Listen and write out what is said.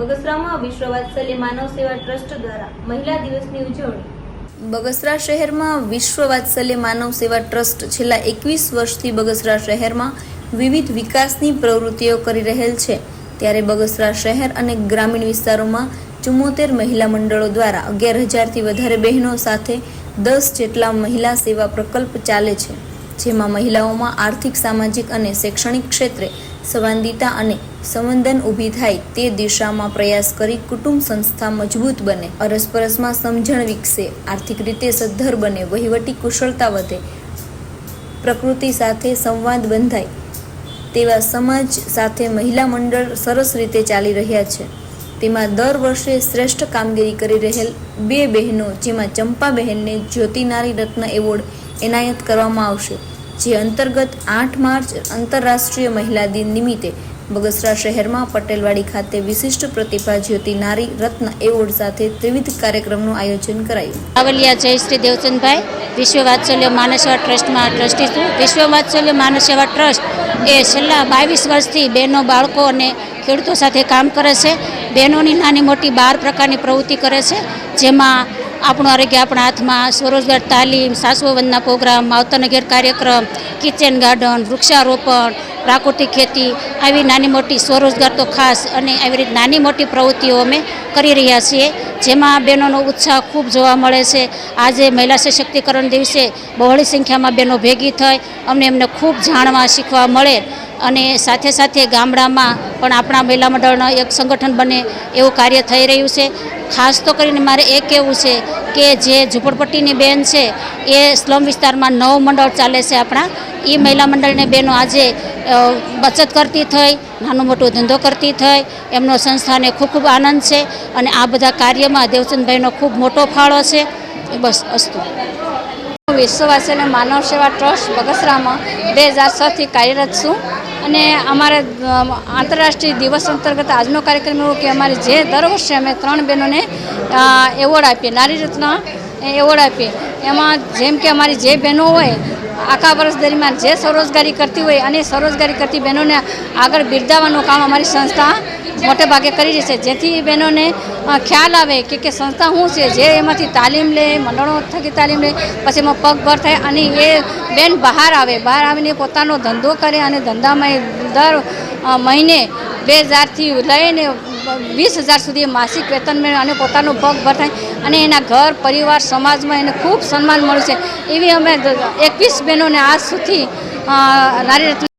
બગસરામાં વિશ્વ વાત્સલ્ય માનવ સેવા ટ્રસ્ટ દ્વારા મહિલા દિવસની ઉજવણી. બગસરા શહેરમાં વિશ્વ વાત્સલ્ય માનવ સેવા ટ્રસ્ટ છેલ્લા એકવીસ વર્ષથી બગસરા શહેરમાં વિવિધ વિકાસની પ્રવૃત્તિઓ કરી રહેલ છે. ત્યારે બગસરા શહેર અને ગ્રામીણ વિસ્તારોમાં ચુમ્મોતેર મહિલા મંડળો દ્વારા અગિયાર હજારથી વધારે બહેનો સાથે દસ જેટલા મહિલા સેવા પ્રકલ્પ ચાલે છે, જેમાં મહિલાઓમાં આર્થિક, સામાજિક અને શૈક્ષણિક ક્ષેત્રે સંવાદિતા અને સંવંદન ઊભી થાય તે દિશામાં પ્રયાસ કરી કુટુંબ સંસ્થા મજબૂત બને. અરસપરસમાં સમજણ વિકસે, આર્થિક રીતે સદ્ધર બને, વહીવટી કુશળતા વધે, પ્રકૃતિ સાથે સંવાદ બંધાય તેવા સમાજ સાથે મહિલા મંડળ સરસ રીતે ચાલી રહ્યા છે. તેમાં દર વર્ષે શ્રેષ્ઠ કામગીરી કરી રહેલ બે બહેનો, જેમાં ચંપાબહેનને જ્યોતિનારી રત્ન એવોર્ડ એનાયત કરવામાં આવશે. જે અંતર્ગત આઠ માર્ચ આંતરરાષ્ટ્રીય મહિલા દિન નિમિત્તે બગસરા શહેરમાં પટેલવાડી ખાતે વિશિષ્ટ પ્રતિભા જ્યોતિ નારી રત્ન એવોર્ડ સાથે ત્રિવિધ કાર્યક્રમનું આયોજન કરાયું. કાવલિયા જયશ્રી દેવચંદભાઈ. વિશ્વ વાત્સલ્ય માનવ ટ્રસ્ટમાં ટ્રસ્ટી છું. વિશ્વ વાત્સલ્ય માનવ ટ્રસ્ટ એ છેલ્લા બાવીસ વર્ષથી બહેનો, બાળકો અને ખેડૂતો સાથે કામ કરે છે. બહેનોની નાની મોટી બાર પ્રકારની પ્રવૃત્તિ કરે છે. જેમાં આપણું આરોગ્ય આપણા હાથમાં, સ્વરોજગાર તાલીમ સાસવવંદના પ્રોગ્રામ માવતરનગર કાર્યક્રમ કિચન ગાર્ડન વૃક્ષારોપણ, પ્રાકૃતિક ખેતી, આવી નાની મોટી સ્વરોજગાર તો ખાસ અને આવી રીતે નાની મોટી પ્રવૃત્તિઓ અમે કરી રહ્યા છીએ. જેમાં બહેનોનો ઉત્સાહ ખૂબ જોવા મળે છે. આજે મહિલા સશક્તિકરણ દિવસે બહોળી સંખ્યામાં બહેનો ભેગી થઈ અમને એમને ખૂબ જાણવા, શીખવા મળે અને સાથે સાથે ગામડામાં પણ આપણા મહિલા મંડળનો એક સંગઠન બને એવું કાર્ય થઈ રહ્યું છે. ખાસ તો કરીને મારે એ કહેવું છે કે જે ઝૂંપડપટ્ટીની બેન છે, એ સ્લમ વિસ્તારમાં નવ મંડળ ચાલે છે આપણા. એ મહિલા મંડળને બહેનો આજે બચત કરતી થઈ, નાનો મોટો ધંધો કરતી થઈ. એમનો સંસ્થાને ખૂબ ખૂબ આનંદ છે. અને આ બધા કાર્યમાં દેવચંદભાઈનો ખૂબ મોટો ફાળો છે. બસ અસ્તુ. વિશ્વવાસીને માનવ સેવા ટ્રસ્ટ બગસરામાં બે હજાર છથી કાર્યરત છું. અને અમારે આંતરરાષ્ટ્રીય દિવસ અંતર્ગત આજનો કાર્યક્રમ એવો કે અમારે જે દર વર્ષે અમે ત્રણ બહેનોને એવોર્ડ આપીએ, નારી રત્ન એવોર્ડ આપીએ. એમાં જેમ કે અમારી જે બહેનો હોય, આખા વર્ષ દરમિયાન જે સ્વરોજગારી કરતી હોય, અને સ્વરોજગારી કરતી બહેનોને આગળ બિરદાવવાનું કામ અમારી સંસ્થા મોટે ભાગે કરી રહી છે જેથી બહેનોને ખ્યાલ આવે કે કે સંસ્થા શું છે, જે એમાંથી તાલીમ લે મંડળો થકી તાલીમ લે, પછી એમાં પગભર થાય અને એ બેન બહાર આવે. બહાર આવીને પોતાનો ધંધો કરે અને ધંધામાં એ દર મહિને બે હજારથી લઈને વીસ હજાર સુધી માસિક વેતન મેળવે અને પોતાનો પગ થાય અને એના ઘર, પરિવાર, સમાજમાં એને ખૂબ સન્માન મળ્યું છે. એવી અમે એકવીસ બહેનોને આજ સુધી નારી